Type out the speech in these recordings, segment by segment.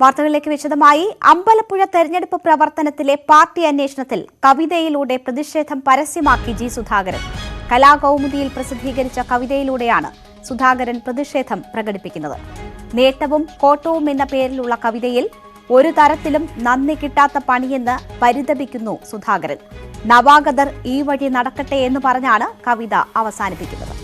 വാർത്തകളിലേക്ക് വിശദമായി. അമ്പലപ്പുഴ തെരഞ്ഞെടുപ്പ് പ്രവർത്തനത്തിലെ പാർട്ടി അന്വേഷണത്തിൽ കവിതയിലൂടെ പ്രതിഷേധം പരസ്യമാക്കി ജി സുധാകരൻ. കലാകൗമുദിയിൽ പ്രസിദ്ധീകരിച്ച കവിതയിലൂടെയാണ് സുധാകരൻ പ്രതിഷേധം പ്രകടിപ്പിക്കുന്നത്. നേട്ടവും കോട്ടവും എന്ന പേരിലുള്ള കവിതയിൽ ഒരു തരത്തിലും നന്ദി കിട്ടാത്ത പണിയെന്ന് പരിതപിക്കുന്നു സുധാകരൻ. നവാഗതർ ഈ വഴി നടക്കട്ടെ എന്ന് പറഞ്ഞാണ് കവിത അവസാനിപ്പിക്കുന്നത്.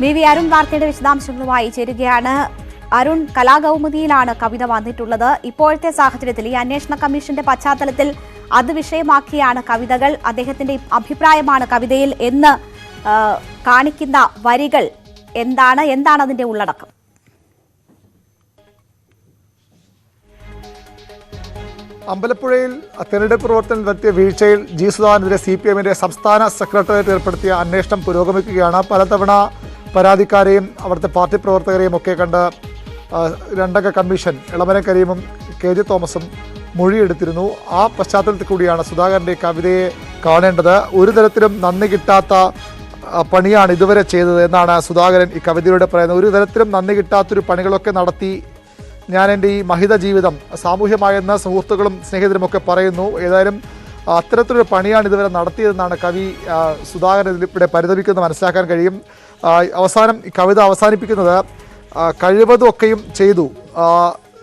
വി വി അരുൺ വാർത്തയുടെ വിശദാംശങ്ങളുമായി ചേരുകയാണ്. അരുൺ കലാകൗമുദിയിലാണ് കവിത വന്നിട്ടുള്ളത്. ഇപ്പോഴത്തെ സാഹചര്യത്തിൽ ഈ അന്വേഷണ കമ്മീഷന്റെ പശ്ചാത്തലത്തിൽ അത് വിഷയമാക്കിയാണ് കവിതകൾ. അദ്ദേഹത്തിന്റെ അഭിപ്രായമാണ് കവിതയിൽ എന്ന് കാണിക്കുന്ന വരികൾ എന്താണ്? എന്താണ് അതിന്റെ ഉള്ളടക്കം? അമ്പലപ്പുഴയിൽ തെരഞ്ഞെടുപ്പ് പ്രവർത്തനം നടത്തിയ വീഴ്ചയിൽ ജി സുധാകരനെതിരെ സി പി എമ്മിന്റെ സംസ്ഥാന സെക്രട്ടേറിയറ്റ് ഏർപ്പെടുത്തിയ അന്വേഷണം പുരോഗമിക്കുകയാണ്. പലതവണ പരാതിക്കാരെയും അവിടുത്തെ പാർട്ടി പ്രവർത്തകരെയും ഒക്കെ കണ്ട് രണ്ടംഗ കമ്മീഷൻ ഇളമരം കരീമും കെ ജെ തോമസും മൊഴിയെടുത്തിരുന്നു. ആ പശ്ചാത്തലത്തിൽ കൂടിയാണ് സുധാകരന്റെ കവിതയെ കാണേണ്ടത്. ഒരു തരത്തിലും നന്ദി കിട്ടാത്ത പണിയാണ് ഇതുവരെ ചെയ്തത് എന്നാണ് സുധാകരൻ ഈ കവിതയിലൂടെ പറയുന്നത്. ഒരു തരത്തിലും നന്ദി കിട്ടാത്തൊരു പണികളൊക്കെ നടത്തി ഞാൻ എന്റെ ഈ മഹിത ജീവിതം സാമൂഹ്യമായെന്ന് സുഹൃത്തുക്കളും സ്നേഹിതരും ഒക്കെ പറയുന്നു. ഏതായാലും അത്തരത്തിലൊരു പണിയാണ് ഇതുവരെ നടത്തിയതെന്നാണ് കവി സുധാകരൻ ഇവിടെ പരിതപിക്കുന്നത് മനസ്സിലാക്കാൻ കഴിയും. അവസാനം ഈ കവിത അവസാനിപ്പിക്കുന്നത് ആ, കഴിവതും ഒക്കെയും ചെയ്തു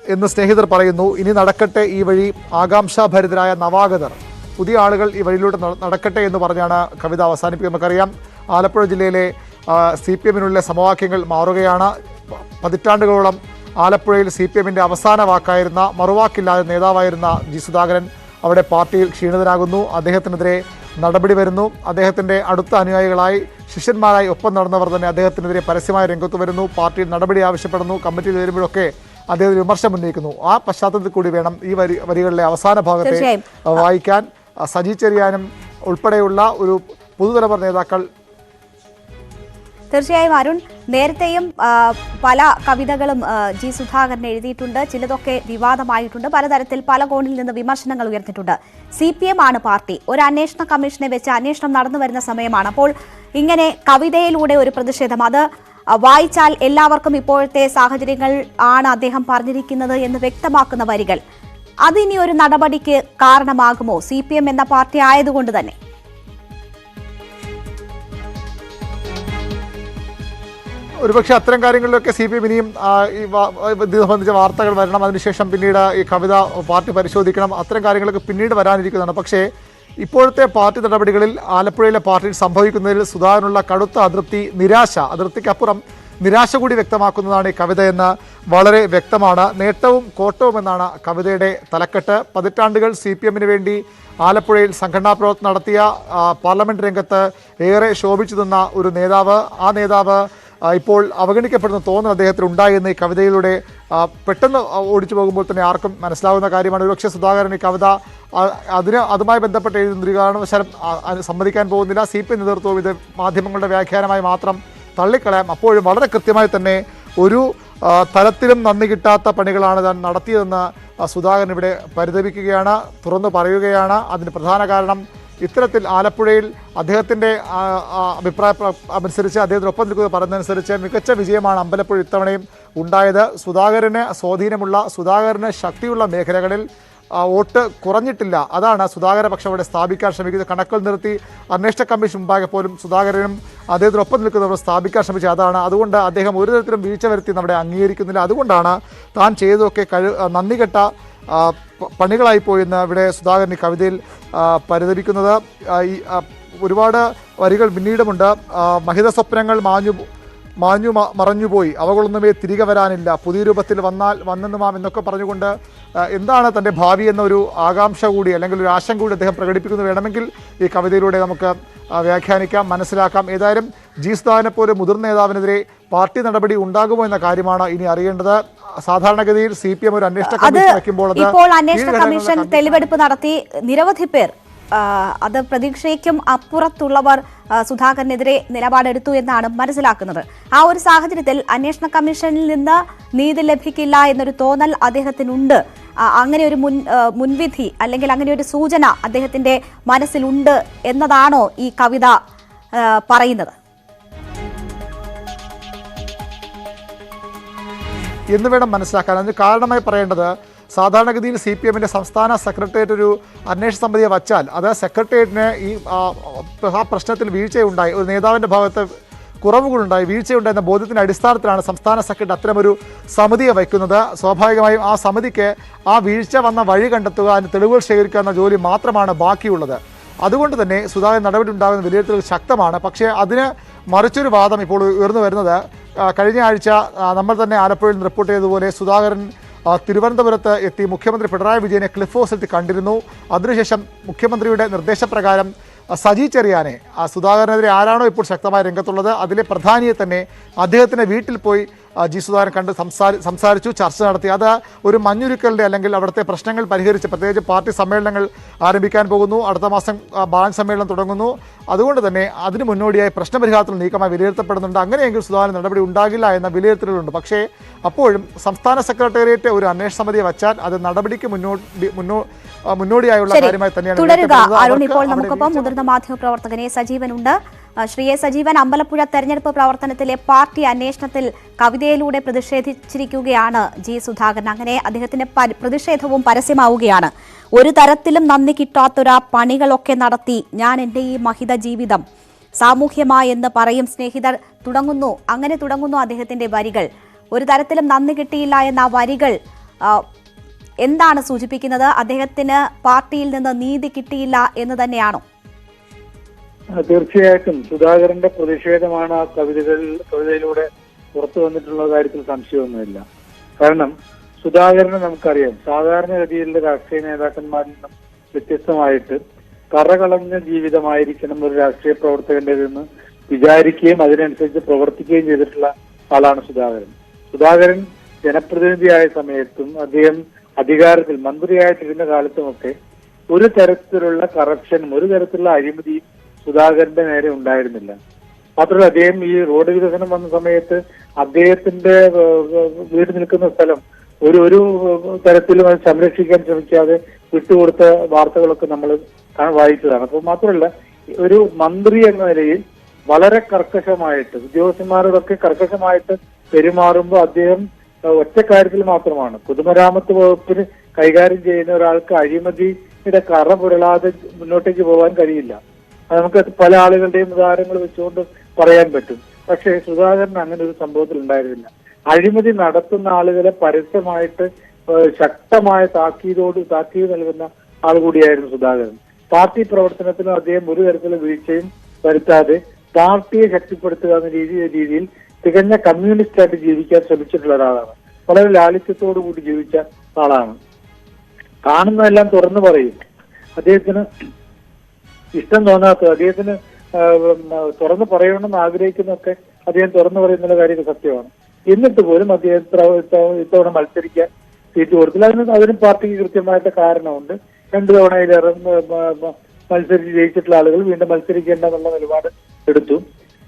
എന്ന് സ്നേഹിതർ പറയുന്നു. ഇനി നടക്കട്ടെ ഈ വഴി ആകാംക്ഷാഭരിതരായ നവാഗതർ. പുതിയ ആളുകൾ ഈ വഴിയിലൂടെ നടക്കട്ടെ എന്ന് പറഞ്ഞാണ് കവിത അവസാനിപ്പിക്കുന്നത്. നമുക്കറിയാം ആലപ്പുഴ ജില്ലയിലെ സി പി എമ്മിനുള്ള സമവാക്യങ്ങൾ മാറുകയാണ്. പതിറ്റാണ്ടുകളോളം ആലപ്പുഴയിൽ സി പി എമ്മിന്റെ അവസാന വാക്കായിരുന്ന മറുവാക്കില്ലാതെ നേതാവായിരുന്ന ജി സുധാകരൻ അവിടെ പാർട്ടിയിൽ ക്ഷീണിതനാകുന്നു. അദ്ദേഹത്തിനെതിരെ നടപടി വരുന്നു. അദ്ദേഹത്തിന്റെ അടുത്ത അനുയായികളായി ശിഷ്യന്മാരായി ഒപ്പം നടന്നവർ തന്നെ അദ്ദേഹത്തിനെതിരെ പരസ്യമായ രംഗത്ത് വരുന്നു. പാർട്ടിയിൽ നടപടി ആവശ്യപ്പെടുന്നു. കമ്മിറ്റിയിൽ വരുമ്പോഴൊക്കെ അദ്ദേഹം വിമർശനം ഉന്നയിക്കുന്നു. ആ പശ്ചാത്തലത്തിൽ കൂടി വേണം ഈ വരി വരികളിലെ അവസാന ഭാഗത്തെ വായിക്കാൻ. സജി ചെറിയാനും ഉൾപ്പെടെയുള്ള ഒരു പുതുതലമുറ നേതാക്കൾ തീർച്ചയായും അരുൺ നേരത്തെയും പല കവിതകളും ജി സുധാകരൻ എഴുതിയിട്ടുണ്ട്. ചിലതൊക്കെ വിവാദമായിട്ടുണ്ട്. പലതരത്തിൽ പല കോണിൽ നിന്ന് വിമർശനങ്ങൾ ഉയർന്നിട്ടുണ്ട്. സി പി എം ആണ് പാർട്ടി. ഒരു അന്വേഷണ കമ്മീഷനെ വെച്ച് അന്വേഷണം നടന്നു വരുന്ന സമയമാണ്. അപ്പോൾ ഇങ്ങനെ കവിതയിലൂടെ ഒരു പ്രതിഷേധം. അത് വായിച്ചാൽ എല്ലാവർക്കും ഇപ്പോഴത്തെ സാഹചര്യങ്ങൾ ആണ് അദ്ദേഹം പറഞ്ഞിരിക്കുന്നത് എന്ന് വ്യക്തമാക്കുന്ന വരികൾ. അതിനി ഒരു നടപടിക്ക് കാരണമാകുമോ? സി പി എം എന്ന പാർട്ടി ആയതുകൊണ്ട് തന്നെ. ഒരുപക്ഷെ അത്തരം കാര്യങ്ങളിലൊക്കെ സി പി എം ഇനിയും ഈ ഇത് സംബന്ധിച്ച വാർത്തകൾ വരണം. അതിനുശേഷം പിന്നീട് ഈ കവിത പാർട്ടി പരിശോധിക്കണം. അത്തരം കാര്യങ്ങളൊക്കെ പിന്നീട് വരാനിരിക്കുന്നതാണ്. പക്ഷേ ഇപ്പോഴത്തെ പാർട്ടി നടപടികളിൽ ആലപ്പുഴയിലെ പാർട്ടിയിൽ സംഭവിക്കുന്നതിൽ സുധാകരനുള്ള കടുത്ത അതൃപ്തി നിരാശ അതിർത്തിക്കപ്പുറം നിരാശ കൂടി വ്യക്തമാക്കുന്നതാണ് ഈ കവിത എന്ന് വളരെ വ്യക്തമാണ്. നേട്ടവും കോട്ടവും എന്നാണ് കവിതയുടെ തലക്കെട്ട്. പതിറ്റാണ്ടുകൾ സി പി എമ്മിന് വേണ്ടി ആലപ്പുഴയിൽ സംഘടനാ പ്രവർത്തനം നടത്തിയ പാർലമെന്റ് രംഗത്ത് ഏറെ ശോഭിച്ചു നിന്ന ഒരു നേതാവ്. ആ നേതാവ് ഇപ്പോൾ അവഗണിക്കപ്പെടുന്ന തോന്നൽ അദ്ദേഹത്തിന് ഉണ്ടായി എന്ന് ഈ കവിതയിലൂടെ പെട്ടെന്ന് ഓടിച്ചു പോകുമ്പോൾ തന്നെ ആർക്കും മനസ്സിലാവുന്ന കാര്യമാണ്. ഒരുപക്ഷെ സുധാകരൻ ഈ കവിത അതിന് അതുമായി ബന്ധപ്പെട്ട് കാരണവശാലും സമ്മതിക്കാൻ പോകുന്നില്ല. സി പി നേതൃത്വവും ഇത് മാധ്യമങ്ങളുടെ വ്യാഖ്യാനമായി മാത്രം തള്ളിക്കളയാം. അപ്പോഴും വളരെ കൃത്യമായി തന്നെ ഒരു തലത്തിലും നന്ദി കിട്ടാത്ത പണികളാണ് താൻ നടത്തിയതെന്ന് സുധാകരൻ ഇവിടെ പരിതപിക്കുകയാണ് തുറന്നു പറയുകയാണ്. അതിന് പ്രധാന കാരണം ഇത്തരത്തിൽ ആലപ്പുഴയിൽ അദ്ദേഹത്തിന്റെ അഭിപ്രായ അനുസരിച്ച് അദ്ദേഹത്തിനൊപ്പം നിൽക്കുന്നത് പറഞ്ഞതനുസരിച്ച് മികച്ച വിജയമാണ് അമ്പലപ്പുഴ ഇത്തവണയും ഉണ്ടായത്. സുധാകരന് സ്വാധീനമുള്ള സുധാകരന് ശക്തിയുള്ള മേഖലകളിൽ വോട്ട് കുറഞ്ഞിട്ടില്ല. അതാണ് സുധാകര പക്ഷം അവിടെ സ്ഥാപിക്കാൻ ശ്രമിക്കുന്നത്. കണക്കുകൾ നിർത്തി അന്വേഷണ കമ്മീഷൻ മുമ്പാകെ പോലും സുധാകരനും അദ്ദേഹത്തിനൊപ്പം നിൽക്കുന്നവർ സ്ഥാപിക്കാൻ ശ്രമിച്ചത് അതാണ്. അതുകൊണ്ട് അദ്ദേഹം ഒരു തരത്തിലും വീഴ്ച വരുത്തി നമ്മുടെ അംഗീകരിക്കുന്നില്ല. അതുകൊണ്ടാണ് താൻ ചെയ്തതൊക്കെ കഴി നന്ദി കെട്ട പണികളായിപ്പോയെന്ന് ഇവിടെ സുധാകരൻ കവിതയിൽ പരിതപിക്കുന്നത്. ഒരുപാട് വരികൾ പിന്നീടുമുണ്ട്. മഹിത സ്വപ്നങ്ങൾ മാഞ്ഞു മാഞ്ഞു മറഞ്ഞുപോയി. അവകളൊന്നുമേ തിരികെ വരാനില്ല. പുതിയ രൂപത്തിൽ വന്നാൽ വന്നെന്ന് മാം എന്നൊക്കെ പറഞ്ഞുകൊണ്ട് എന്താണ് തന്റെ ഭാവി എന്നൊരു ആകാംക്ഷ കൂടി അല്ലെങ്കിൽ ഒരു ആശങ്ക കൂടി അദ്ദേഹം പ്രകടിപ്പിക്കുന്നു വേണമെങ്കിൽ ഈ കവിതയിലൂടെ നമുക്ക് വ്യാഖ്യാനിക്കാം മനസ്സിലാക്കാം. ഏതായാലും ജി സുധാകരനെ പോലെ മുതിർന്ന നേതാവിനെതിരെ പാർട്ടി നടപടി ഉണ്ടാകുമോ എന്ന കാര്യമാണ് ഇനി അറിയേണ്ടത്. സാധാരണഗതിയിൽ സി പി എം ഒരു അന്വേഷണ കമ്മീഷൻ വയ്ക്കുമ്പോൾ ഇപ്പോൾ അന്വേഷണ കമ്മീഷൻ തെളിവെടുപ്പ് നടത്തി നിരവധി പേർ അത് പ്രതീക്ഷയ്ക്കും അപ്പുറത്തുള്ളവർ സുധാകരനെതിരെ നിലപാടെടുത്തു എന്നാണ് മനസ്സിലാക്കുന്നത്. ആ ഒരു സാഹചര്യത്തിൽ അന്വേഷണ കമ്മീഷനിൽ നിന്ന് നീതി ലഭിക്കില്ല എന്നൊരു തോന്നൽ അദ്ദേഹത്തിനുണ്ട്. അങ്ങനെ ഒരു മുൻ മുൻവിധി അല്ലെങ്കിൽ അങ്ങനെ ഒരു സൂചന അദ്ദേഹത്തിന്റെ മനസ്സിലുണ്ട് എന്നതാണോ ഈ കവിത പറയുന്നത്? എന്ന് വേണം മനസ്സിലാക്കാൻ. അതിന് കാരണമായി പറയേണ്ടത് സാധാരണഗതിയിൽ സി പി എമ്മിന്റെ സംസ്ഥാന സെക്രട്ടേറിയറ്റ് ഒരു അന്വേഷണ സമിതിയെ വച്ചാൽ അത് സെക്രട്ടേറിയറ്റിന് ഈ ആ, പ്രശ്നത്തിൽ വീഴ്ചയുണ്ടായി ഒരു നേതാവിന്റെ ഭാഗത്ത് കുറവുകളുണ്ടായി വീഴ്ചയുണ്ടായിരുന്ന ബോധ്യത്തിന്റെ അടിസ്ഥാനത്തിലാണ് സംസ്ഥാന സെക്രട്ടറി അത്തരമൊരു സമിതിയെ വയ്ക്കുന്നത്. സ്വാഭാവികമായും ആ സമിതിക്ക് ആ വീഴ്ച വന്ന വഴി കണ്ടെത്തുക അതിന് തെളിവുകൾ ശേഖരിക്കുക എന്ന ജോലി മാത്രമാണ് ബാക്കിയുള്ളത്. അതുകൊണ്ട് തന്നെ സുധാകരൻ നടപടി ഉണ്ടാകുന്ന വിലയിരുത്തൽ ശക്തമാണ്. പക്ഷേ അതിന് മറിച്ചൊരു വാദം ഇപ്പോൾ ഉയർന്നു വരുന്നത് കഴിഞ്ഞ ആഴ്ച നമ്മൾ തന്നെ ആലപ്പുഴയിൽ റിപ്പോർട്ട് ചെയ്തതുപോലെ സുധാകരൻ തിരുവനന്തപുരത്ത് എത്തി മുഖ്യമന്ത്രി പിണറായി വിജയനെ ക്ലിഫ് ഹൗസിലെത്തി കണ്ടിരുന്നു. അതിനുശേഷം മുഖ്യമന്ത്രിയുടെ നിർദ്ദേശപ്രകാരം സജി ചെറിയാനെ ആ, സുധാകരനെതിരെ ആരാണോ ഇപ്പോൾ ശക്തമായ രംഗത്തുള്ളത് അതിലെ പ്രധാനിയെ തന്നെ അദ്ദേഹത്തിന്റെ വീട്ടിൽ പോയി ജി സുധാകരൻ കണ്ട് സംസാരി സംസാരിച്ചു ചർച്ച നടത്തി. അത് ഒരു മഞ്ഞുരുക്കലിന്റെ അല്ലെങ്കിൽ അവിടുത്തെ പ്രശ്നങ്ങൾ പരിഹരിച്ച് പ്രത്യേകിച്ച് പാർട്ടി സമ്മേളനങ്ങൾ ആരംഭിക്കാൻ പോകുന്നു. അടുത്ത മാസം ബാലൻസ് ബാലൻ സമ്മേളനം തുടങ്ങുന്നു. അതുകൊണ്ട് തന്നെ അതിന് മുന്നോടിയായി പ്രശ്നപരിഹാരത്തിൽ നീക്കമായി വിലയിരുത്തപ്പെടുന്നുണ്ട്. അങ്ങനെയെങ്കിൽ സുധാകരൻ നടപടി ഉണ്ടാകില്ല എന്ന വിലയിരുത്തലുകളുണ്ട്. പക്ഷേ അപ്പോഴും സംസ്ഥാന സെക്രട്ടേറിയറ്റ് ഒരു അന്വേഷണ സമിതിയെ വച്ചാൽ അത് നടപടിക്ക് മുന്നോട്ട് മുന്നോ മുന്നോടിയായുള്ള കാര്യമായി തന്നെയാണ് തുടരുക. അരുൺ ഇപ്പോൾ നമുക്കൊപ്പം വീഴ്ച മുതിർന്ന മാധ്യമ പ്രവർത്തകനെ സജീവനുണ്ട്. ശ്രീ എ സജീവൻ അമ്പലപ്പുഴ തെരഞ്ഞെടുപ്പ് പ്രവർത്തനത്തിലെ പാർട്ടി അന്വേഷണത്തിൽ കവിതയിലൂടെ പ്രതിഷേധിച്ചിരിക്കുകയാണ് ജി സുധാകരൻ. അങ്ങനെ അദ്ദേഹത്തിന്റെ പരി- പ്രതിഷേധവും പരസ്യമാവുകയാണ്. ഒരു തരത്തിലും നന്ദി കിട്ടാത്തൊരാ പണികളൊക്കെ നടത്തി ഞാൻ എന്റെ ഈ മഹിത ജീവിതം സാമൂഹ്യമായ എന്ന് പറയും സ്നേഹിതർ. തുടങ്ങുന്നു. അങ്ങനെ തുടങ്ങുന്നു അദ്ദേഹത്തിന്റെ വരികൾ. ഒരു തരത്തിലും നന്ദി കിട്ടിയില്ല എന്ന വരികൾ എന്താണ് സൂചിപ്പിക്കുന്നത്? അദ്ദേഹത്തിന് പാർട്ടിയിൽ നിന്ന് നീതി കിട്ടിയില്ല എന്ന് തന്നെയാണോ? തീർച്ചയായിട്ടും. സുധാകരന്റെ പ്രതിഷേധമാണ് ആ കവിതകൾ കവിതയിലൂടെ പുറത്തു വന്നിട്ടുള്ള കാര്യത്തിൽ സംശയമൊന്നുമില്ല. കാരണം സുധാകരനെ നമുക്കറിയാം. സാധാരണഗതിയിലുള്ള രാഷ്ട്രീയ നേതാക്കന്മാരിൽ നിന്നും വ്യത്യസ്തമായിട്ട് കറകളഞ്ഞ ജീവിതമായിരിക്കണം ഒരു രാഷ്ട്രീയ പ്രവർത്തകന്റേതെന്ന് വിചാരിക്കുകയും അതിനനുസരിച്ച് പ്രവർത്തിക്കുകയും ചെയ്തിട്ടുള്ള ആളാണ് സുധാകരൻ. സുധാകരൻ ജനപ്രതിനിധിയായ സമയത്തും അദ്ദേഹം അധികാരത്തിൽ മന്ത്രിയായിട്ടിരുന്ന കാലത്തുമൊക്കെ ഒരു തരത്തിലുള്ള കറപ്ഷനും ഒരു തരത്തിലുള്ള അഴിമതിയും സുധാകരന്റെ നേരെ ഉണ്ടായിരുന്നില്ല. മാത്രമല്ല അദ്ദേഹം ഈ റോഡ് വികസനം വന്ന സമയത്ത് അദ്ദേഹത്തിന്റെ വീട് നിൽക്കുന്ന സ്ഥലം ഒരു ഒരു തരത്തിലും അത് സംരക്ഷിക്കാൻ ശ്രമിക്കാതെ വിട്ടുകൊടുത്ത വാർത്തകളൊക്കെ നമ്മൾ വായിച്ചതാണ്. അപ്പോൾ മാത്രമല്ല ഒരു മന്ത്രി എന്ന നിലയിൽ വളരെ കർക്കശമായിട്ട് ഉദ്യോഗസ്ഥന്മാരോടൊക്കെ കർക്കശമായിട്ട് പെരുമാറുമ്പോൾ അദ്ദേഹം ഒറ്റ കാര്യത്തിൽ മാത്രമാണ്. പൊതുമരാമത്ത് വകുപ്പിന് കൈകാര്യം ചെയ്യുന്ന ഒരാൾക്ക് അഴിമതിയുടെ കറ പുരളാതെ മുന്നോട്ടേക്ക് പോകാൻ കഴിയില്ല. അത് നമുക്ക് പല ആളുകളുടെയും ഉദാഹരണങ്ങൾ വെച്ചുകൊണ്ട് പറയാൻ പറ്റും. പക്ഷേ സുധാകരൻ അങ്ങനെ ഒരു സംഭവത്തിൽ ഉണ്ടായിരുന്നില്ല. അഴിമതി നടത്തുന്ന ആളുകളെ പരസ്യമായിട്ട് ശക്തമായ താക്കീതോട് താക്കീത് നൽകുന്ന ആൾ കൂടിയായിരുന്നു സുധാകരൻ. പാർട്ടി പ്രവർത്തനത്തിനും അദ്ദേഹം ഒരു തരത്തിലുള്ള വീഴ്ചയും വരുത്താതെ പാർട്ടിയെ ശക്തിപ്പെടുത്തുക എന്ന രീതി രീതിയിൽ തികഞ്ഞ കമ്മ്യൂണിസ്റ്റ് ആയിട്ട് ജീവിക്കാൻ ശ്രമിച്ചിട്ടുള്ള ഒരാളാണ്. വളരെ ലാളിത്യത്തോടു കൂടി ജീവിച്ച ആളാണ്. കാണുന്നതെല്ലാം തുറന്നു പറയും. അദ്ദേഹത്തിന് ഇഷ്ടം തോന്നാത്തത് അദ്ദേഹത്തിന് തുറന്നു പറയണമെന്ന് ആഗ്രഹിക്കുന്നൊക്കെ അദ്ദേഹം തുറന്നു പറയുന്നുള്ള കാര്യം സത്യമാണ്. എന്നിട്ട് പോലും അദ്ദേഹം ഇത്തവണ മത്സരിക്കാൻ സീറ്റ് കൊടുത്തില്ല. അതിന് അതിന് പാർട്ടിക്ക് കൃത്യമായിട്ട് കാരണമുണ്ട്. രണ്ടു തവണയിലേറെ മത്സരിച്ച് ജയിച്ചിട്ടുള്ള ആളുകൾ വീണ്ടും മത്സരിക്കേണ്ട എന്നുള്ള നിലപാട് എടുത്തു.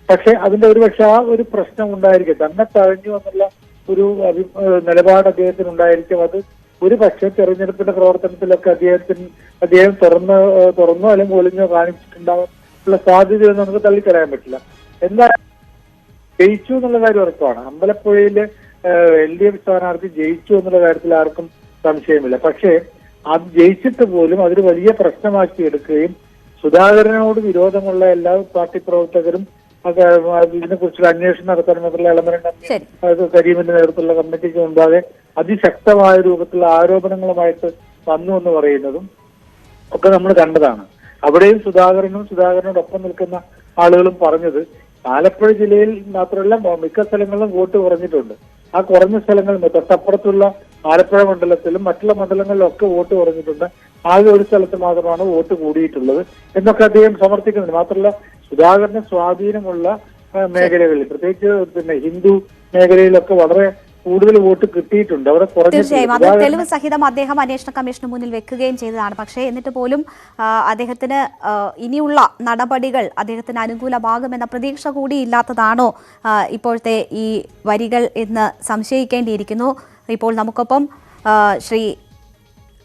പക്ഷെ അതിന്റെ ഒരു പക്ഷെ ആ ഒരു പ്രശ്നം ഉണ്ടായിരിക്കും. തന്നെ തഴഞ്ഞു എന്നുള്ള ഒരു നിലപാട് അദ്ദേഹത്തിന് ഉണ്ടായിരിക്കും അത് ഒരു പക്ഷേ തെരഞ്ഞെടുപ്പിന്റെ പ്രവർത്തനത്തിലൊക്കെ അദ്ദേഹത്തിന് അദ്ദേഹം തുറന്ന് തുറന്നോ അല്ലെങ്കിൽ ഒളിഞ്ഞോ കാണിച്ചിട്ടുണ്ടാവാൻ ഉള്ള സാധ്യതയൊന്നും നമുക്ക് തള്ളിക്കളയാൻ പറ്റില്ല. എന്താ ജയിച്ചു എന്നുള്ള കാര്യം ഉറപ്പാണ്. അമ്പലപ്പുഴയിലെ എൽ ഡി എഫ് സ്ഥാനാർത്ഥി ജയിച്ചു എന്നുള്ള കാര്യത്തിൽ ആർക്കും സംശയമില്ല. പക്ഷേ അത് ജയിച്ചിട്ട് പോലും അതൊരു വലിയ പ്രശ്നമാക്കി എടുക്കുകയും സുധാകരനോട് വിരോധമുള്ള എല്ലാ പാർട്ടി പ്രവർത്തകരും അത് ഇതിനെക്കുറിച്ചുള്ള അന്വേഷണം നടത്താൻ ഇളമരൻ കരീമിന്റെ നേതൃത്വത്തിലുള്ള കമ്മിറ്റിക്ക് മുമ്പാകെ അതിശക്തമായ രൂപത്തിലുള്ള ആരോപണങ്ങളുമായിട്ട് വന്നു എന്ന് പറയുന്നതും ഒക്കെ നമ്മൾ കണ്ടതാണ്. അവിടെയും സുധാകരനും സുധാകരനോടൊപ്പം നിൽക്കുന്ന ആളുകളും പറഞ്ഞത് ആലപ്പുഴ ജില്ലയിൽ മാത്രമല്ല മിക്ക സ്ഥലങ്ങളിലും വോട്ട് കുറഞ്ഞിട്ടുണ്ട്. ആ കുറഞ്ഞ സ്ഥലങ്ങളിൽ തൊട്ടപ്പുറത്തുള്ള ആലപ്പുഴ മണ്ഡലത്തിലും മറ്റുള്ള മണ്ഡലങ്ങളിലും ഒക്കെ വോട്ട് കുറഞ്ഞിട്ടുണ്ട്. ആകെ ഒരു സ്ഥലത്ത് മാത്രമാണ് വോട്ട് കൂടിയിട്ടുള്ളത് എന്നൊക്കെ അദ്ദേഹം സമർത്ഥിക്കുന്നുണ്ട്. മാത്രമല്ല സുധാകരന് സ്വാധീനമുള്ള മേഖലകളിൽ പ്രത്യേകിച്ച് പിന്നെ ഹിന്ദു മേഖലയിലൊക്കെ വളരെ കൂടുതൽ വോട്ട് കിട്ടിയിട്ടുണ്ട്. അവിടെ തീർച്ചയായും. അത് തെളിവ് സഹിതം അദ്ദേഹം അന്വേഷണ കമ്മീഷന് മുന്നിൽ വെക്കുകയും ചെയ്തതാണ്. പക്ഷേ എന്നിട്ട് പോലും അദ്ദേഹത്തിന് ഇനിയുള്ള നടപടികൾ അദ്ദേഹത്തിന് അനുകൂലമാകുമെന്ന പ്രതീക്ഷ കൂടി ഇല്ലാത്തതാണോ ഇപ്പോഴത്തെ ഈ വരികൾ എന്ന് സംശയിക്കേണ്ടിയിരിക്കുന്നു. ഇപ്പോൾ നമുക്കൊപ്പം ശ്രീ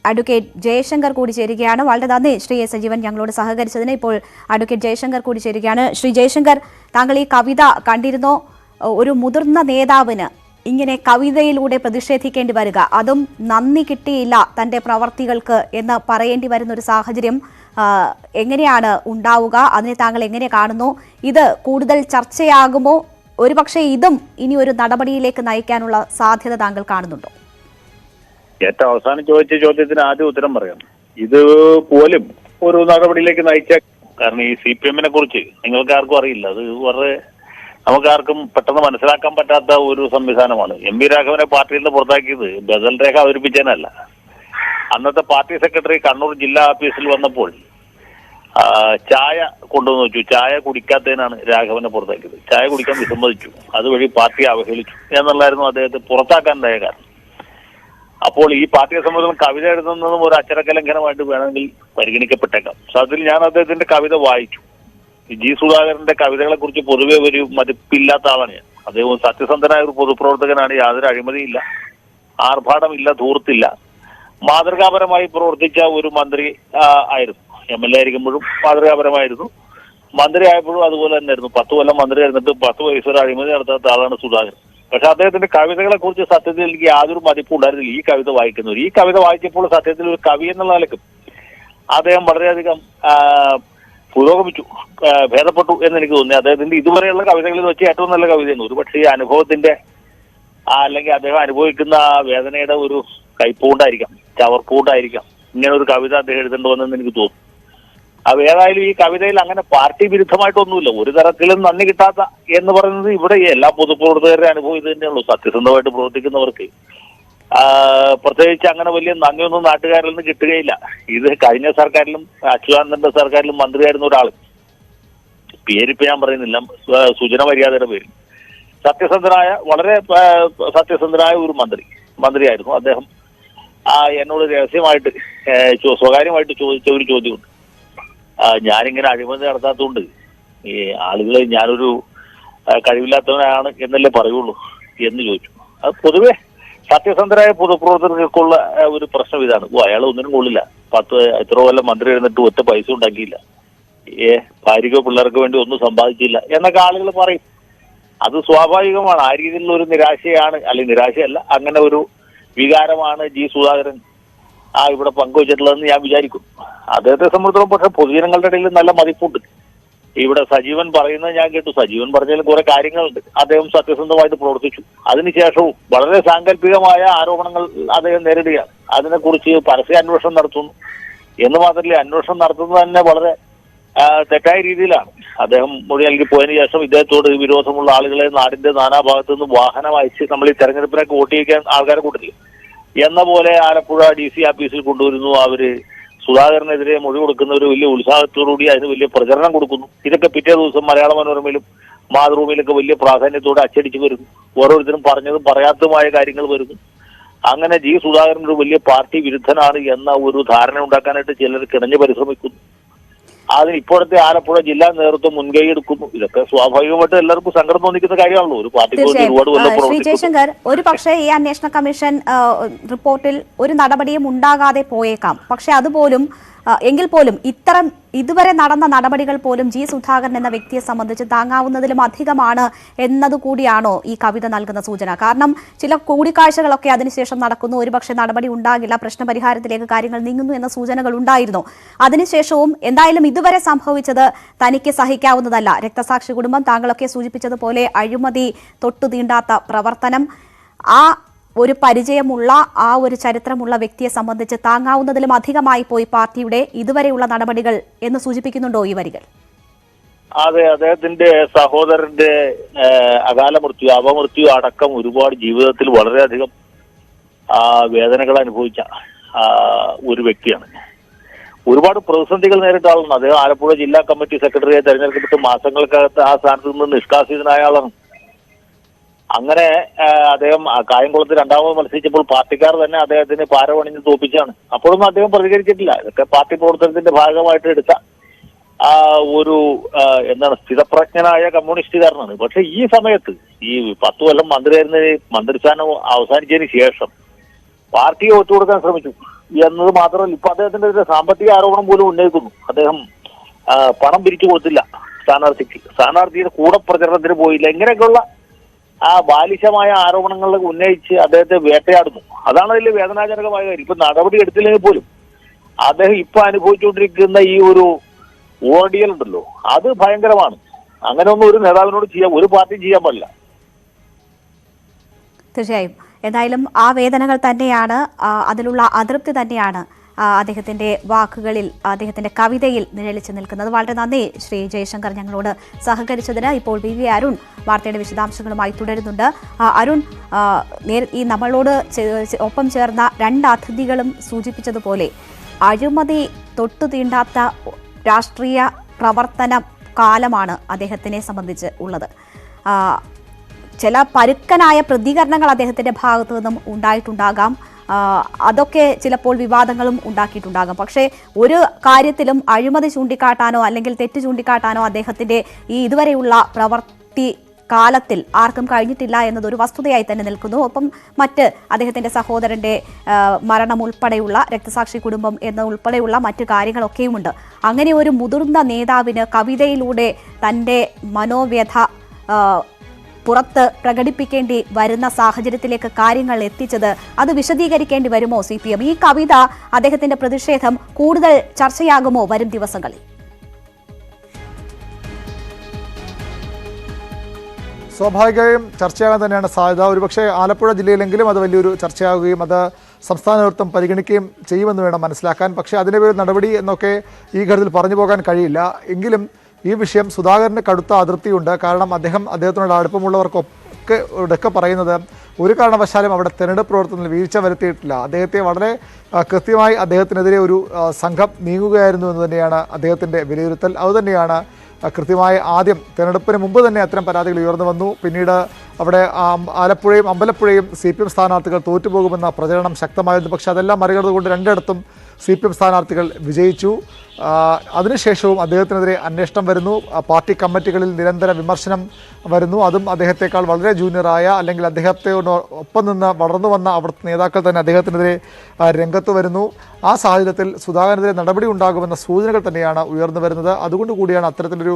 അഡ്വക്കേറ്റ് ജയശങ്കർ കൂടി ചേരുകയാണ്. വളരെ നന്ദി ശ്രീ സജീവൻ ഞങ്ങളോട് സഹകരിച്ചതിന്. ഇപ്പോൾ അഡ്വക്കേറ്റ് ജയശങ്കർ കൂടി ചേരുകയാണ്. ശ്രീ ജയശങ്കർ താങ്കൾ ഈ കവിത കണ്ടിരുന്നോ? ഒരു മുതിർന്ന നേതാവിന് ഇങ്ങനെ കവിതയിലൂടെ പ്രതിഷേധിക്കേണ്ടി വരിക അതും നന്ദി കിട്ടിയില്ല തന്റെ പ്രവർത്തികൾക്ക് എന്ന് പറയേണ്ടി വരുന്ന ഒരു സാഹചര്യം എങ്ങനെയാണ് ഉണ്ടാവുക? അതിനെ താങ്കൾ എങ്ങനെ കാണുന്നു? ഇത് കൂടുതൽ ചർച്ചയാകുമോ? ഒരുപക്ഷെ ഇതും ഇനി ഒരു നടപടിയിലേക്ക് നയിക്കാനുള്ള സാധ്യത താങ്കൾ കാണുന്നുണ്ടോ? ഏറ്റവും അവസാനം ചോദിച്ച ചോദ്യത്തിന് ആദ്യം ഉത്തരം പറയാം. ഇത് പോലും ഒരു നടപടിയിലേക്ക് നയിച്ച കാരണം ഈ സി പി എമ്മിനെ കുറിച്ച് നിങ്ങൾക്ക് ആർക്കും അറിയില്ല. അത് വളരെ നമുക്കാർക്കും പെട്ടെന്ന് മനസ്സിലാക്കാൻ പറ്റാത്ത ഒരു സംവിധാനമാണ്. എം വി രാഘവനെ പാർട്ടിയിൽ നിന്ന് പുറത്താക്കിയത് ബദൽ രേഖ അവതരിപ്പിച്ചതിനല്ല. അന്നത്തെ പാർട്ടി സെക്രട്ടറി കണ്ണൂർ ജില്ലാ ഓഫീസിൽ വന്നപ്പോൾ ചായ കൊണ്ടുവന്ന് വെച്ചു. ചായ കുടിക്കാത്തതിനാണ് രാഘവനെ പുറത്താക്കിയത്. ചായ കുടിക്കാൻ വിസമ്മതിച്ചു. അതുവഴി പാർട്ടി അവഹേളിച്ചു എന്നുള്ളായിരുന്നു അദ്ദേഹത്തെ പുറത്താക്കാനുണ്ടായ കാരണം. അപ്പോൾ ഈ പാർട്ടിയെ സംബന്ധിച്ചും കവിത എഴുതുന്നതും ഒരു അച്ചടക്കലംഘനമായിട്ട് വേണമെങ്കിൽ പരിഗണിക്കപ്പെട്ടേക്കാം. അതിൽ ഞാൻ അദ്ദേഹത്തിന്റെ കവിത വായിച്ചു. ജി സുധാകരന്റെ കവിതകളെ കുറിച്ച് പൊതുവെ ഒരു മതിപ്പില്ലാത്ത ആളാണ് ഞാൻ. അദ്ദേഹം സത്യസന്ധനായ ഒരു പൊതുപ്രവർത്തകനാണ് യാതൊരു അഴിമതിയില്ല ആർഭാടമില്ല ധൂർത്തില്ല. മാതൃകാപരമായി പ്രവർത്തിച്ച ഒരു മന്ത്രി ആയിരുന്നു. എം എൽ എ ആയിരിക്കുമ്പോഴും മാതൃകാപരമായിരുന്നു. മന്ത്രി ആയപ്പോഴും അതുപോലെ തന്നെയായിരുന്നു. പത്ത് കൊല്ലം മന്ത്രി ആയിരുന്നിട്ട് പത്ത് വയസ്സൊരു അഴിമതി നടത്താത്ത ആളാണ് സുധാകരൻ. പക്ഷെ അദ്ദേഹത്തിന്റെ കവിതകളെ കുറിച്ച് സത്യത്തിൽ എനിക്ക് യാതൊരു മതിപ്പും ഉണ്ടായിരുന്നില്ല. ഈ കവിത വായിക്കുന്നവർ. ഈ കവിത വായിച്ചപ്പോൾ സത്യത്തിൽ ഒരു കവി എന്നുള്ള നിലയ്ക്ക് അദ്ദേഹം വളരെയധികം പുരോഗമിച്ചു ഭേദപ്പെട്ടു എന്ന് എനിക്ക് തോന്നി. അദ്ദേഹത്തിന്റെ ഇതുവരെയുള്ള കവിതകളിൽ വെച്ച് ഏറ്റവും നല്ല കവിതയാണ് ഒരുപക്ഷെ ഈ അനുഭവത്തിന്റെ അല്ലെങ്കിൽ അദ്ദേഹം അനുഭവിക്കുന്ന വേദനയുടെ ഒരു കൈപ്പൂണ്ടായിരിക്കാം ചവർപ്പൂണ്ടായിരിക്കാം ഇങ്ങനെ ഒരു കവിത അദ്ദേഹം എഴുതേണ്ടതെന്ന് എനിക്ക് തോന്നുന്നു. അത് ഏതായാലും ഈ കവിതയിൽ അങ്ങനെ പാർട്ടി വിരുദ്ധമായിട്ടൊന്നുമില്ല. ഒരു തരത്തിലും നന്ദി കിട്ടാത്ത എന്ന് പറയുന്നത് ഇവിടെ എല്ലാ പൊതുപ്രവർത്തകരുടെ അനുഭവം ഇത് തന്നെയുള്ളൂ. സത്യസന്ധമായിട്ട് പ്രവർത്തിക്കുന്നവർക്ക്. പ്രത്യേകിച്ച് അങ്ങനെ വലിയ നന്ദിയൊന്നും നാട്ടുകാരിൽ നിന്ന് കിട്ടുകയില്ല. ഇത് കഴിഞ്ഞ സർക്കാരിലും അച്യുതാനന്ദന്റെ സർക്കാരിലും മന്ത്രിയായിരുന്ന ഒരാൾ. പേരിപ്പോ ഞാൻ പറയുന്നില്ല. സുജന മര്യാദയുടെ പേര്. സത്യസന്ധനായ വളരെ സത്യസന്ധനായ ഒരു മന്ത്രി മന്ത്രിയായിരുന്നു അദ്ദേഹം. എന്നോട് രഹസ്യമായിട്ട് സ്വകാര്യമായിട്ട് ചോദിച്ച ഒരു ചോദ്യമുണ്ട്. ഞാനിങ്ങനെ അഴിമതി നടത്താത്തതുകൊണ്ട് ഈ ആളുകളെ ഞാനൊരു കഴിവില്ലാത്തവനാണ് എന്നല്ലേ പറയുള്ളൂ എന്ന് ചോദിച്ചു. അത് പൊതുവെ സത്യസന്ധരായ പൊതുപ്രവർത്തകർക്കുള്ള ഒരു പ്രശ്നം ഇതാണ്. ഓ അയാൾ ഒന്നിനും കൊള്ളില്ല. പത്ത് എത്ര കൊല്ലം മന്ത്രി എഴുന്നിട്ട് ഒറ്റ പൈസ ഉണ്ടാക്കിയില്ല. ഏ ഭാര്യക്കോ പിള്ളേർക്കോ വേണ്ടി ഒന്നും സമ്പാദിച്ചില്ല എന്നൊക്കെ ആളുകൾ പറയും. അത് സ്വാഭാവികമാണ്. ആ രീതിയിലുള്ള ഒരു നിരാശയാണ് അല്ലെങ്കിൽ നിരാശയല്ല അങ്ങനെ ഒരു വികാരമാണ് ജി സുധാകരൻ ആ ഇവിടെ പങ്കുവച്ചിട്ടുള്ളതെന്ന് ഞാൻ വിചാരിക്കും. അദ്ദേഹത്തെ സംബന്ധിച്ചിടത്തോളം പക്ഷെ പൊതുജനങ്ങളുടെ ഇടയിൽ നല്ല മതിപ്പുണ്ട്. ഇവിടെ സജീവൻ പറയുന്നത് ഞാൻ കേട്ടു. സജീവൻ പറഞ്ഞതിൽ കുറെ കാര്യങ്ങളുണ്ട്. അദ്ദേഹം സത്യസന്ധമായിട്ട് പ്രവർത്തിച്ചു. അതിനുശേഷവും വളരെ സാങ്കല്പികമായ ആരോപണങ്ങൾ അദ്ദേഹം നേരിടുകയാണ്. അതിനെക്കുറിച്ച് പരസ്യ അന്വേഷണം നടത്തുന്നു. എന്ന് മാത്രമല്ല അന്വേഷണം നടത്തുന്നത് തന്നെ വളരെ തെറ്റായ രീതിയിലാണ്. അദ്ദേഹം മൊഴി നൽകി പോയതിനു ശേഷം ഇദ്ദേഹത്തോട് വിരോധമുള്ള ആളുകളെ നാടിന്റെ നാനാഭാഗത്തു നിന്ന് വാഹനം അയച്ച് നമ്മൾ ഈ തെരഞ്ഞെടുപ്പിനൊക്കെ വോട്ട് ചെയ്യിക്കാൻ ആൾക്കാരെ കൂട്ടില്ല എന്ന പോലെ ആലപ്പുഴ ഡി സി ഓഫീസിൽ കൊണ്ടുവരുന്നു. അവർ സുധാകരനെതിരെ മൊഴി കൊടുക്കുന്ന ഒരു വലിയ ഉത്സാഹത്തോടുകൂടി അതിന് വലിയ പ്രചരണം കൊടുക്കുന്നു. ഇതൊക്കെ പിറ്റേ ദിവസം മലയാള മനോരമയിലും മാതൃഭൂമിയിലൊക്കെ വലിയ പ്രാധാന്യത്തോടെ അച്ചടിച്ചു വരുന്നു. ഓരോരുത്തരും പറഞ്ഞതും പറയാത്തതുമായ കാര്യങ്ങൾ വരുന്നു. അങ്ങനെ ജി സുധാകരൻ ഒരു വലിയ പാർട്ടി വിരുദ്ധനാണ് എന്ന ഒരു ധാരണ ഉണ്ടാക്കാനായിട്ട് ചിലർ കിണഞ്ഞു പരിശ്രമിക്കുന്നു. അതിന് ഇപ്പോഴത്തെ ആലപ്പുഴ ജില്ലാ നേതൃത്വം മുൻകൈ എടുക്കുന്നു. ഇതൊക്കെ സ്വാഭാവികമായിട്ട് എല്ലാവർക്കും സങ്കടം തോന്നിക്കുന്ന കാര്യമാണല്ലോ. ഒരു പാർട്ടി ഒരുപാട് ശ്രീ ജയശങ്കർ ഒരു പക്ഷേ ഈ അന്വേഷണ കമ്മീഷൻ റിപ്പോർട്ടിൽ ഒരു നടപടിയും ഉണ്ടാകാതെ പോയേക്കാം. പക്ഷെ അതുപോലും എങ്കിൽ പോലും ഇത്തരം ഇതുവരെ നടന്ന നടപടികൾ പോലും ജി സുധാകരൻ എന്ന വ്യക്തിയെ സംബന്ധിച്ച് താങ്ങാവുന്നതിലും അധികമാണ് എന്നതുകൂടിയാണോ ഈ കവിത നൽകുന്ന സൂചന? കാരണം ചില കൂടിക്കാഴ്ചകളൊക്കെ അതിനുശേഷം നടക്കുന്നു. ഒരുപക്ഷെ നടപടി ഉണ്ടാകില്ല. പ്രശ്നപരിഹാരത്തിലേക്ക് കാര്യങ്ങൾ നീങ്ങുന്നു എന്ന സൂചനകൾ ഉണ്ടായിരുന്നു. അതിനുശേഷവും എന്തായാലും ഇതുവരെ സംഭവിച്ചത് തനിക്ക് സഹിക്കാവുന്നതല്ല. രക്തസാക്ഷി കുടുംബം താങ്കളൊക്കെ സൂചിപ്പിച്ചതുപോലെ അഴിമതി തൊട്ടു തീണ്ടാത്ത പ്രവർത്തനം. ആ ഒരു പരിചയമുള്ള ആ ഒരു ചരിത്രമുള്ള വ്യക്തിയെ സംബന്ധിച്ച് താങ്ങാവുന്നതിലും അധികമായി പോയി പാർട്ടിയുടെ ഇതുവരെയുള്ള നടപടികൾ എന്ന് സൂചിപ്പിക്കുന്നുണ്ടോ ഈ വരികൾ? അതെ അദ്ദേഹത്തിന്റെ സഹോദരന്റെ അകാല മൃത്യു അപമൃത്യു അടക്കം ഒരുപാട് ജീവിതത്തിൽ വളരെയധികം വേദനകൾ അനുഭവിച്ച ഒരു വ്യക്തിയാണ്. ഒരുപാട് പ്രതിസന്ധികൾ നേരിട്ട ആളാണ്. അദ്ദേഹം ആലപ്പുഴ ജില്ലാ കമ്മിറ്റി സെക്രട്ടറിയെ തെരഞ്ഞെടുക്കപ്പെട്ട് മാസങ്ങൾക്കകത്ത് ആ സ്ഥാനത്ത് നിന്ന് നിഷ്കാസിതനായ ആളാണ്. അങ്ങനെ അദ്ദേഹം കായംകുളത്ത് രണ്ടാമത് മത്സരിച്ചപ്പോൾ പാർട്ടിക്കാർ തന്നെ അദ്ദേഹത്തിന് പാരവണിഞ്ഞ് തോപ്പിച്ചാണ്. അപ്പോഴൊന്നും അദ്ദേഹം പ്രതികരിച്ചിട്ടില്ല. ഇതൊക്കെ പാർട്ടി പ്രവർത്തനത്തിന്റെ ഭാഗമായിട്ട് എടുത്ത ഒരു എന്താണ് സ്ഥിരപ്രജ്ഞനായ കമ്മ്യൂണിസ്റ്റുകാരനാണ് പക്ഷെ ഈ സമയത്ത് ഈ പത്ത് കൊല്ലം മന്ത്രിയായിരുന്ന മന്ത്രിസ്ഥാനം അവസാനിച്ചതിന് ശേഷം പാർട്ടിയെ ഒത്തുകൊടുക്കാൻ ശ്രമിച്ചു എന്നത് മാത്രമല്ല ഇപ്പൊ അദ്ദേഹത്തിന്റെ സാമ്പത്തിക ആരോപണം പോലും ഉന്നയിക്കുന്നു. അദ്ദേഹം പണം പിരിച്ചു കൊടുത്തില്ല സ്ഥാനാർത്ഥിക്ക്. സ്ഥാനാർത്ഥിയുടെ കൂടെ പ്രചരണത്തിന് പോയില്ല. ഇങ്ങനെയൊക്കെയുള്ള ആ ബാലിശമായ ആരോപണങ്ങൾ ഉന്നയിച്ച് അദ്ദേഹത്തെ വേട്ടയാടുന്നു. അതാണ് അതിൽ വേദനാജനകമായ കാര്യം ഇപ്പൊ നടപടി എടുത്തില്ലെങ്കിൽ പോലും അദ്ദേഹം ഇപ്പൊ അനുഭവിച്ചുകൊണ്ടിരിക്കുന്ന ഈ ഒരു ഓഡിയൽ ഉണ്ടല്ലോ അത് ഭയങ്കരമാണ്. അങ്ങനെ ഒന്നും ഒരു നേതാവിനോട് ചെയ്യാൻ ഒരു പാർട്ടി ചെയ്യാൻ പാടില്ല. തീർച്ചയായും. എന്തായാലും ആ വേദനകൾ തന്നെയാണ് അതിലുള്ള അതൃപ്തി തന്നെയാണ് ആ, അദ്ദേഹത്തിന്റെ വാക്കുകളിൽ അദ്ദേഹത്തിന്റെ കവിതയിൽ നിഴലിച്ചു നിൽക്കുന്നത്. വളരെ നന്ദി ശ്രീ ജയശങ്കർ ഞങ്ങളോട് സഹകരിച്ചതിന്. ഇപ്പോൾ വി വി അരുൺ വാർത്തയുടെ വിശദാംശങ്ങളുമായി തുടരുന്നുണ്ട്. അരുൺ ഈ നമ്മളോട് ഒപ്പം ചേർന്ന രണ്ട് അതിഥികളും സൂചിപ്പിച്ചതുപോലെ അഴിമതി തൊട്ടു തീണ്ടാത്ത രാഷ്ട്രീയ പ്രവർത്തന കാലമാണ് അദ്ദേഹത്തിനെ സംബന്ധിച്ച് ഉള്ളത്. ചില പരുക്കനായ പ്രതികരണങ്ങൾ അദ്ദേഹത്തിന്റെ ഭാഗത്തു നിന്നും ഉണ്ടായിട്ടുണ്ടാകാം. അതൊക്കെ ചിലപ്പോൾ വിവാദങ്ങളും ഉണ്ടാക്കിയിട്ടുണ്ടാകും. പക്ഷേ ഒരു കാര്യത്തിലും അഴിമതി ചൂണ്ടിക്കാട്ടാനോ അല്ലെങ്കിൽ തെറ്റ് ചൂണ്ടിക്കാട്ടാനോ അദ്ദേഹത്തിന്റെ ഈ ഇതുവരെയുള്ള പ്രവർത്തി കാലത്തിൽ ആർക്കും കഴിഞ്ഞിട്ടില്ല എന്നത് ഒരു വസ്തുതയായി തന്നെ നിൽക്കുന്നു. ഒപ്പം മറ്റ് അദ്ദേഹത്തിന്റെ സഹോദരന്റെ മരണം ഉൾപ്പെടെയുള്ള രക്തസാക്ഷി കുടുംബം എന്ന ഉൾപ്പെടെയുള്ള മറ്റു കാര്യങ്ങളൊക്കെയുമുണ്ട്. അങ്ങനെ ഒരു മുതിർന്ന നേതാവിന് കവിതയിലൂടെ തന്റെ മനോവ്യഥ പുറത്ത് പ്രകടിപ്പിക്കേണ്ടി വരുന്ന സാഹചര്യത്തിലേക്ക് കാര്യങ്ങൾ എത്തിച്ചത് അത് വിശദീകരിക്കേണ്ടി വരുമോ സി പി എം? ഈ കവിത അദ്ദേഹത്തിന്റെ പ്രതിഷേധം കൂടുതൽ ചർച്ചയാകുമോ വരും ദിവസങ്ങളിൽ? സ്വാഭാവികമായും ചർച്ചയാകാൻ തന്നെയാണ് സാധ്യത. ഒരുപക്ഷെ ആലപ്പുഴ ജില്ലയിലെങ്കിലും അത് വലിയൊരു ചർച്ചയാകുകയും അത് സംസ്ഥാന നേതൃത്വം പരിഗണിക്കുകയും ചെയ്യുമെന്ന് വേണം മനസ്സിലാക്കാൻ. പക്ഷേ അതിന്റെ പേര് നടപടി എന്നൊക്കെ ഈ ഘട്ടത്തിൽ പറഞ്ഞു പോകാൻ കഴിയില്ല. എങ്കിലും ഈ വിഷയം സുധാകരന് കടുത്ത അതിർത്തിയുണ്ട്. കാരണം അദ്ദേഹം അദ്ദേഹത്തിനോട് അടുപ്പമുള്ളവർക്കൊക്കെ ഇടയ്ക്ക് പറയുന്നത് ഒരു കാരണവശാലും അവിടെ തെരഞ്ഞെടുപ്പ് പ്രവർത്തനത്തിൽ വീഴ്ച വരുത്തിയിട്ടില്ല. അദ്ദേഹത്തെ വളരെ കൃത്യമായി അദ്ദേഹത്തിനെതിരെ ഒരു സംഘം നീങ്ങുകയായിരുന്നു എന്ന് തന്നെയാണ് അദ്ദേഹത്തിന്റെ വിലയിരുത്തൽ. അതുതന്നെയാണ് കൃത്യമായി ആദ്യം തെരഞ്ഞെടുപ്പിന് മുമ്പ് തന്നെ അത്തരം പരാതികൾ ഉയർന്നു വന്നു. പിന്നീട് അവിടെ ആലപ്പുഴയും അമ്പലപ്പുഴയും സി പി എം സ്ഥാനാർത്ഥികൾ തോറ്റുപോകുമെന്ന പ്രചരണം ശക്തമായിരുന്നു. പക്ഷേ അതെല്ലാം മറികടന്നുകൊണ്ട് രണ്ടിടത്തും സി പി എം സ്ഥാനാർത്ഥികൾ വിജയിച്ചു. അതിനുശേഷവും അദ്ദേഹത്തിനെതിരെ അന്വേഷണം വരുന്നു. പാർട്ടി കമ്മിറ്റികളിൽ നിരന്തര വിമർശനം വരുന്നു. അതും അദ്ദേഹത്തെക്കാൾ വളരെ ജൂനിയറായ അല്ലെങ്കിൽ അദ്ദേഹത്തോട് ഒപ്പം നിന്ന് വളർന്നു വന്ന അവിടുത്തെ നേതാക്കൾ തന്നെ അദ്ദേഹത്തിനെതിരെ രംഗത്ത് വരുന്നു. ആ സാഹചര്യത്തിൽ സുധാകരനെതിരെ നടപടി ഉണ്ടാകുമെന്ന സൂചനകൾ തന്നെയാണ് ഉയർന്നു വരുന്നത്. അതുകൊണ്ട് കൂടിയാണ് അത്തരത്തിലൊരു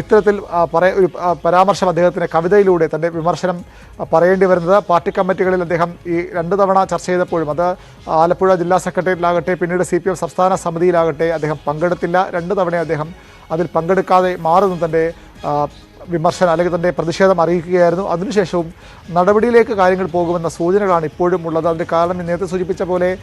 ഇത്തരത്തിൽ പറയ ഒരു പരാമർശം അദ്ദേഹത്തിന്റെ കവിതയിലൂടെ തന്റെ വിമർശനം പറയേണ്ടി വരുന്നത്. പാർട്ടി കമ്മിറ്റികളിൽ അദ്ദേഹം ഈ രണ്ട് തവണ ചർച്ച ചെയ്തപ്പോഴും അത് ആലപ്പുഴ ജില്ലാ സെക്രട്ടേറിയറ്റിലാകട്ടെ പിന്നീട് സി സംസ്ഥാന സമിതിയിലാകട്ടെ അദ്ദേഹം പങ്കെടുത്തില്ല. രണ്ട് തവണ അദ്ദേഹം അതിൽ പങ്കെടുക്കാതെ മാറുന്നു തന്റെ വിമർശനം അല്ലെങ്കിൽ തന്റെ പ്രതിഷേധം അറിയിക്കുകയായിരുന്നു. അതിനുശേഷവും നടപടിയിലേക്ക് കാര്യങ്ങൾ പോകുമെന്ന സൂചനകളാണ് ഇപ്പോഴും ഉള്ളത്. അതിന്റെ കാരണം നേരത്തെ സൂചിപ്പിച്ച പോലെ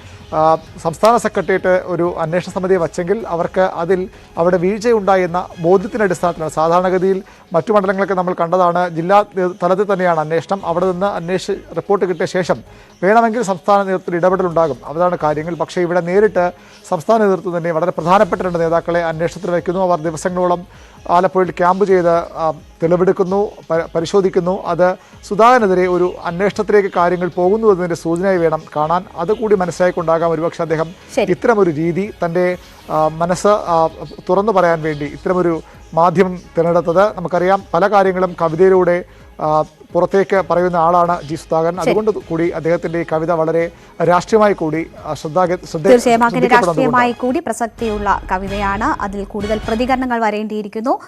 സംസ്ഥാന സെക്രട്ടേറിയറ്റ് ഒരു അന്വേഷണ സമിതിയെ വച്ചെങ്കിൽ അവർക്ക് അതിൽ അവിടെ വീഴ്ചയുണ്ടായെന്ന ബോധ്യത്തിന്റെ അടിസ്ഥാനത്തിലാണ്. സാധാരണഗതിയിൽ മറ്റു മണ്ഡലങ്ങളൊക്കെ നമ്മൾ കണ്ടതാണ്. ജില്ലാ തലത്തിൽ തന്നെയാണ് അന്വേഷണം. അവിടെ നിന്ന് അന്വേഷിച്ച് റിപ്പോർട്ട് കിട്ടിയ ശേഷം വേണമെങ്കിൽ സംസ്ഥാന നേതൃത്വത്തിൽ ഇടപെടലുണ്ടാകും. അതാണ് കാര്യങ്ങൾ. പക്ഷേ ഇവിടെ നേരിട്ട് സംസ്ഥാന നേതൃത്വം തന്നെ വളരെ പ്രധാനപ്പെട്ട രണ്ട് നേതാക്കളെ അന്വേഷണത്തിൽ വയ്ക്കുന്നു. അവർ ദിവസങ്ങളോളം ആലപ്പുഴയിൽ ക്യാമ്പ് ചെയ്ത് തെളിവെടുക്കുന്നു പരിശോധിക്കുന്നു. അത് സുധാകരനെതിരെ ഒരു അന്വേഷണത്തിലേക്ക് കാര്യങ്ങൾ പോകുന്നു എന്നതിന്റെ സൂചനയായി വേണം കാണാൻ. അതുകൂടി മനസ്സിലായിക്കൊണ്ടാകാം ഒരുപക്ഷെ അദ്ദേഹം. ഇത്തരമൊരു രീതി തന്റെ മനസ്സ് തുറന്നു പറയാൻ വേണ്ടി ഇത്തരമൊരു മാധ്യമം തിരഞ്ഞെടുത്തത്. നമുക്കറിയാം പല കാര്യങ്ങളും കവിതയിലൂടെ പുറത്തേക്ക് പറയുന്ന ആളാണ് ജി സുധാകരൻ. അതുകൊണ്ട് കൂടി അദ്ദേഹത്തിന്റെ ഈ കവിത വളരെ രാഷ്ട്രീയമായി കൂടി തീർച്ചയായും. അങ്ങനെ രാഷ്ട്രീയമായി കൂടി പ്രസക്തിയുള്ള കവിതയാണ്. അതിൽ കൂടുതൽ പ്രതികരണങ്ങൾ വരേണ്ടിയിരിക്കുന്നു.